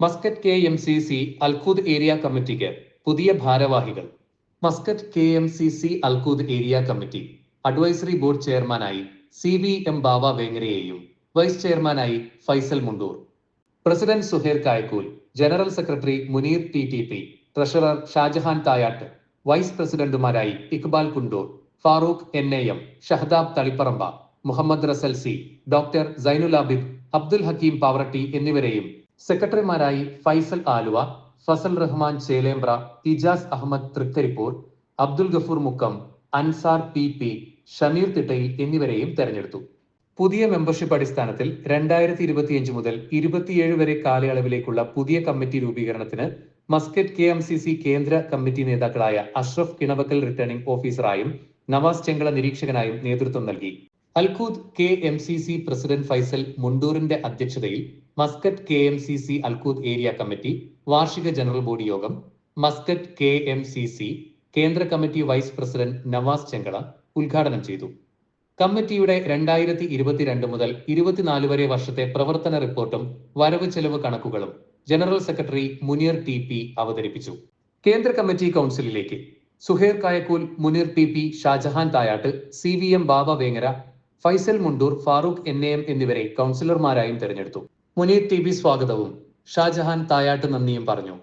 Muscat K M C C Al Khoud area കമ്മിറ്റിക്ക് പുതിയ ഭാരവാഹികൾ. Muscat K M C C Al Khoud area committee advisory board ചെയർമാനായി C V M Baba വേങ്ങരയെയും vice ചെയർമാനായി Faisal Mundoor. President Suher Kayakkool general secretary Muneer T T P treasurer Shajahan Thayat vice പ്രസിഡന്റുമാരായി Iqbal Kundoor Farooq N A M Shahdab Thaliparamba Muhammad Rasal C doctor Zainul Abid Abdul Hakeem Pavaratti എന്നിവരെയും സെക്രട്ടറിമാരായി Faisal Aluva Fasal Rahman Chelembra Ijas Ahmed Trikaripur Abdul Gafoor Mukkam Ansar P P Shameer Thittayil എന്നിവരെയും തെരഞ്ഞെടുത്തു. പുതിയ membership അടിസ്ഥാനത്തിൽ രണ്ടായിരത്തി ഇരുപത്തിയഞ്ച് മുതൽ ഇരുപത്തിയേഴ് വരെ കാലയളവിലേക്കുള്ള പുതിയ കമ്മിറ്റി രൂപീകരണത്തിന് Muscat K M C C കേന്ദ്ര കമ്മിറ്റി നേതാക്കളായ അഷ്റഫ് കിണവക്കൽ റിട്ടേണിംഗ് ഓഫീസറായും നവാസ് ചെങ്കള നിരീക്ഷകനായും നേതൃത്വം നൽകി. Al Khood K M C C president Faisal മുണ്ടൂറിന്റെ അധ്യക്ഷതയിൽ Muscat K M C C Al Khood area committee വാർഷിക ജനറൽ ബോഡി യോഗം Muscat K M C C കേന്ദ്ര committee vice president Navas Chengala ഉദ്ഘാടനം ചെയ്തു. കമ്മിറ്റിയുടെ രണ്ടായിരത്തി ഇരുപത്തിരണ്ട് മുതൽ ഇരുപത്തിനാല് വരെ വർഷത്തെ പ്രവർത്തന റിപ്പോർട്ടും വരവ് ചെലവ് കണക്കുകളും general secretary Muneer T P അവതരിപ്പിച്ചു. കേന്ദ്ര committee കൗൺസിലിലേക്ക് Suher Kayakkool Muneer T P Shajahan Thayat C V M Baba Vengara Faisal Mundoor Farooq N M എന്നിവരെ കൗൺസിലർമാരായും തെരഞ്ഞെടുത്തു. മുനീർ ടി ബി സ്വാഗതവും. ഷാജഹാൻ തായാട്ട് നന്ദിയും പറഞ്ഞു.